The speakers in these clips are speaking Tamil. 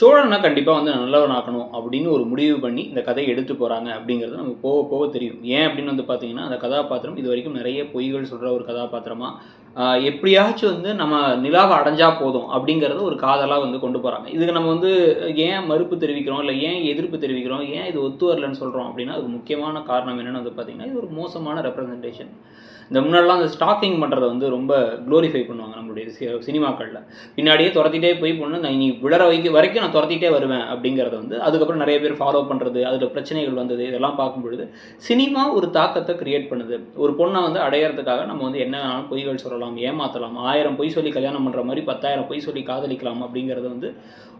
சோழனை கண்டிப்பாக வந்து நல்லவனாக்கணும் அப்படின்னு ஒரு முடிவு பண்ணி இந்த கதையை எடுத்து போகிறாங்க அப்படிங்கிறது நமக்கு போக போக தெரியும். ஏன் அப்படின்னு வந்து பார்த்தீங்கன்னா அந்த கதாபாத்திரம் இது வரைக்கும் நிறைய பொய்கள் சொல்கிற ஒரு கதாபாத்திரமாக எப்படியாச்சும் வந்து நம்ம நிலாவை அடைஞ்சா போதும் அப்படிங்கிறத ஒரு காதலாக வந்து கொண்டு போகிறாங்க இதுக்கு நம்ம வந்து ஏன் மறுப்பு தெரிவிக்கிறோம்? இல்லை ஏன் எதிர்ப்பு தெரிவிக்கிறோம்? ஏன் இது ஒத்து வரலன்னு சொல்கிறோம் அப்படின்னா அது முக்கியமான காரணம் என்னென்னு வந்து பார்த்தீங்கன்னா இது ஒரு மோசமான ரெப்ரசன்டேஷன் இந்த முன்னாடிலாம் அந்த ஸ்டாக்கிங் பண்ணுறத வந்து ரொம்ப க்ளோரிஃபை பண்ணுவாங்க நம்மளுடைய சி- பின்னாடியே துரத்திட்டே போய் பொண்ணு நான் நீ விழற வைக்க வரைக்கும் நான் துரத்திட்டே வருவேன் அப்படிங்கிறத வந்து அதுக்கப்புறம் நிறைய பேர் ஃபாலோ பண்ணுறது அதில் பிரச்சனைகள் வந்தது இதெல்லாம் பார்க்கும் பொழுது சினிமா ஒரு தாக்கத்தை க்ரியேட் பண்ணுது. ஒரு பொண்ணை வந்து அடையறதுக்காக நம்ம வந்து என்ன வேணாலும் பொய்கள் சொல்லலாம். ஏமாற்றலாம் ஆயிரம் பொய் சொல்லி கல்யாணம் பண்ணுற மாதிரி பத்தாயிரம் பொய் சொல்லி காதலிக்கலாம் அப்படிங்கிறது வந்து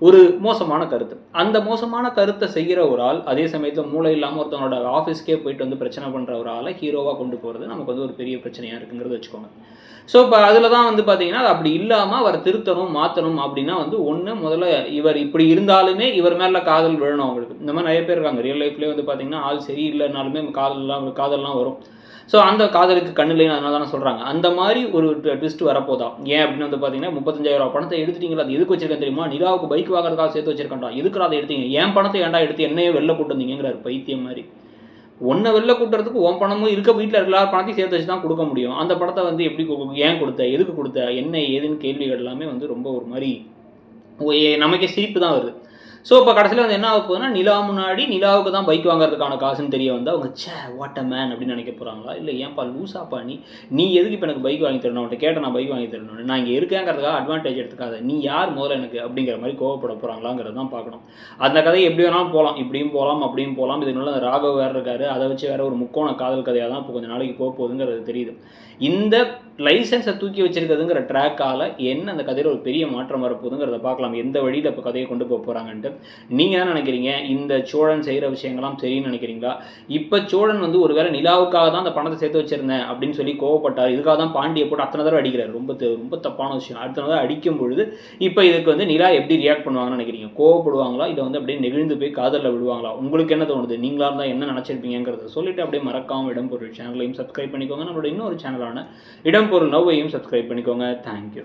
ஒரு மோசமான கருத்து. அந்த மோசமான கருத்தை செய்கிற ஒரு ஆள் அதே சமயத்தில் மூளை இல்லாமல் ஒருத்தவனோட ஆஃபீஸ்க்கே போயிட்டு வந்து பிரச்சனை பண்ணுற ஒரு ஆளை ஹீரோவாக கொண்டு போகிறது நமக்கு வந்து ஒரு பெரிய பிரச்சனையாக இருக்குங்கிறது வச்சுக்கோங்க. ஸோ இப்போ அதில் தான் வந்து பார்த்தீங்கன்னா அது அப்படி இல்லாமல் அவரை திருத்தணும் மாற்றணும் அப்படின்னா வந்து ஒன்று முதல்ல இவர் இப்படி இருந்தாலுமே இவர் மேலே காதல் விழணும் அவங்களுக்கு. இந்த மாதிரி நிறைய பேர் இருக்காங்க. ரியல் லைஃப்லேயே வந்து பார்த்தீங்கன்னா ஆள் சரியில்லைனாலுமே காதல்லாம் காதல்லாம் வரும். ஸோ அந்த காதலுக்கு கண்ணிலையும் அதனால தானே சொல்கிறாங்க அந்த மாதிரி ஒரு ட்விஸ்ட் வரப்போதான் ஏன் அப்படின்னு வந்து பார்த்தீங்கன்னா முப்பத்தஞ்சாயிரம் ரூபா பணத்தை எடுத்துட்டீங்களா? அது எதுக்கு வச்சிருக்கேன் தெரியுமா? நிலாவுக்கு பைக் வாங்குறதுக்காக சேர்த்து வச்சிருக்கேன்டா. எதுக்குடா அதை எடுத்தீங்க? என் பணத்தை ஏன்டா எடுத்து என்னையே வெளில கூட்டு பைத்தியம் மாதிரி. ஒன்றை வெளில கூட்டுறதுக்கு உன் பணமும் இருக்க வீட்டில் எல்லா பணத்தையும் சேர்த்து வச்சு தான் கொடுக்க முடியும். அந்த பணத்தை வந்து எப்படி ஏன் கொடுத்த? எதுக்கு கொடுத்த? என்ன ஏதுன்னு கேள்விகள் எல்லாமே வந்து ரொம்ப ஒரு மாதிரி ஓ, ஏ- நமக்கே சிரிப்பு தான் வருது. ஸோ இப்போ கடைசியில் வந்து என்ன ஆக போகுதுன்னா நிலா முன்னாடி நிலாவுக்கு தான் பைக் வாங்குறதுக்கான காசுன்னு தெரிய வந்து அவங்க சே வாட் அ மேன் அப்படின்னு நினைக்க போகிறாங்களா இல்லை ஏன்ப்பா லூசாப்பா நீ நீ எதுக்கு இப்போ எனக்கு பைக் வாங்கி தரணும்? அவன்கிட்ட கேட்ட நான் பைக் வாங்கி தரணும் நான் இங்கே இருக்கேங்கிறதுக்காக அட்வான்டேஜ் எடுத்துக்காத. நீ யார் முதல்ல எனக்கு? அப்படிங்கிற மாதிரி கோவப்பட போகிறாங்களாங்கிறது தான் பார்க்கணும். அந்த கதை எப்படி வேணாலும் போகலாம் இப்படியும் போகலாம் அப்படியும் போகலாம் இதனால ராகவ் வேறு இருக்காரு. அதை வச்சு வேற ஒரு முக்கோண காதல் கதையாக தான் இப்போ கொஞ்சம் நாளைக்கு போக போகுதுங்கிறது தெரியுது. இந்த லைசன்ஸை தூக்கி வச்சிருக்கிறதுங்கிற ட்ராக்கால் என்ன அந்த கதையில் ஒரு பெரிய மாற்றம் வரப்போகுதுங்கிறத பார்க்கலாம். எந்த வழியில் இப்போ கதையை கொண்டு போக போகிறாங்கன்ட்டு நீங்கள் என்ன நினைக்கிறீங்க? இந்த சோழன் செய்கிற விஷயங்கள்லாம் சரின்னு நினைக்கிறீங்களா? இப்போ சோழன் வந்து ஒருவேளை நிலாவுக்காக தான் அந்த பணத்தை சேர்த்து வச்சிருந்தேன் அப்படின்னு சொல்லி கோவப்பட்டார். இதுக்காக தான் பாண்டியை போட்டு அத்தனை தடவை அடிக்கிறார். ரொம்ப ரொம்ப தப்பான விஷயம். அத்தனை தடவை அடிக்கும் பொழுது இப்போ இதுக்கு வந்து நிலா எப்படி ரியாக்ட் பண்ணுவாங்கன்னு நினைக்கிறீங்க? கோவப்படுவாங்களா? இல்லை வந்து அப்படியே நெகிழ்ந்து போய் காதலில் விடுவாங்களா உங்களுக்கு என்ன தோணுது? நீங்களா இருந்தால் என்ன நினச்சிருப்பீங்கிறத சொல்லிட்டு அப்படியே மறக்காம இடம்பொருள் சேனலையும் சப்ஸ்கிரைப் பண்ணிக்கோங்க. நம்மளோட இன்னொரு சேனலான இடம்பொருள் நவ்வையும் சப்ஸ்கிரைப் பண்ணிக்கோங்க. தேங்க்யூ